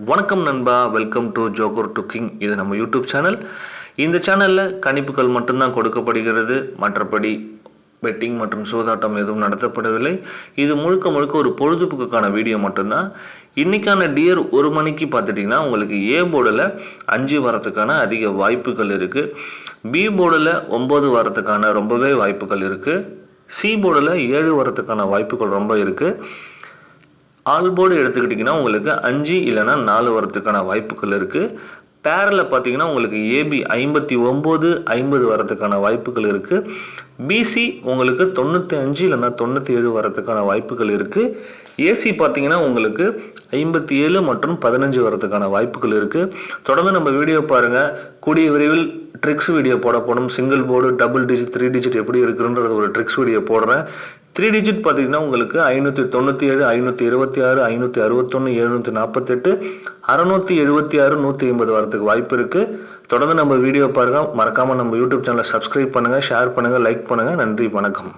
வணக்கம் நண்பா welcome to Johar டுக்கிங் இது நம்ம யூடியூப் சேனல் இந்த சேனலில் கணிப்புகள் மட்டும்தான் கொடுக்கப்படுகிறது. மற்றபடி பெட்டிங் மற்றும் சூதாட்டம் எதுவும் நடத்தப்படவில்லை. இது முழுக்க முழுக்க ஒரு பொழுதுபோக்குக்கான வீடியோ மட்டும்தான். இன்றைக்கான டியர் ஒரு மணிக்கு பார்த்துட்டிங்கன்னா உங்களுக்கு ஏ போர்டில் அஞ்சு வரத்துக்கான அதிக வாய்ப்புகள் இருக்குது பி போர்டில் ஒம்பது வரத்துக்கான ரொம்பவே வாய்ப்புகள் இருக்குது சி போர்டில் ஏழு வரத்துக்கான வாய்ப்புகள் ரொம்ப இருக்குது ஆல் போர்டு எடுத்துக்கிட்டிங்கன்னா உங்களுக்கு அஞ்சு இல்லைன்னா நாலு வரத்துக்கான வாய்ப்புகள் இருக்குது பேரில் பார்த்தீங்கன்னா உங்களுக்கு ஏபி ஐம்பத்தி ஒம்பது ஐம்பது வரதுக்கான வாய்ப்புகள் இருக்குது பிசி உங்களுக்கு தொண்ணூற்றி அஞ்சு இல்லைன்னா தொண்ணூற்றி ஏழு வரதுக்கான வாய்ப்புகள் இருக்குது ஏசி பார்த்தீங்கன்னா உங்களுக்கு ஐம்பத்தி ஏழு மற்றும் பதினஞ்சு வரதுக்கான வாய்ப்புகள் இருக்குது தொடர்ந்து நம்ம வீடியோ பாருங்கள் கூடிய விரைவில் ட்ரிக்ஸ் வீடியோ போட போகணும் single board double digit three digit எப்படி இருக்குன்றது ஒரு ட்ரிக்ஸ் வீடியோ போடுறேன். த்ரீ டிஜிட் பார்த்தீங்கன்னா உங்களுக்கு ஐநூற்றி தொண்ணூற்றி ஏழு ஐநூற்றி இருபத்தி ஆறு ஐநூற்றி அறுபத்தொன்று எழுநூற்றி நாற்பத்தெட்டு அறநூற்றி எழுபத்தி ஆறு நூற்றி ஐம்பது வரதுக்கு வாய்ப்பு இருக்குது தொடர்ந்து நம்ம வீடியோ பாருங்கள் மறக்காமல் நம்ம யூடியூப் சேனலை சப்ஸ்கிரைப் பண்ணுங்கள் ஷேர் பண்ணுங்கள் லைக் பண்ணுங்கள் நன்றி வணக்கம்.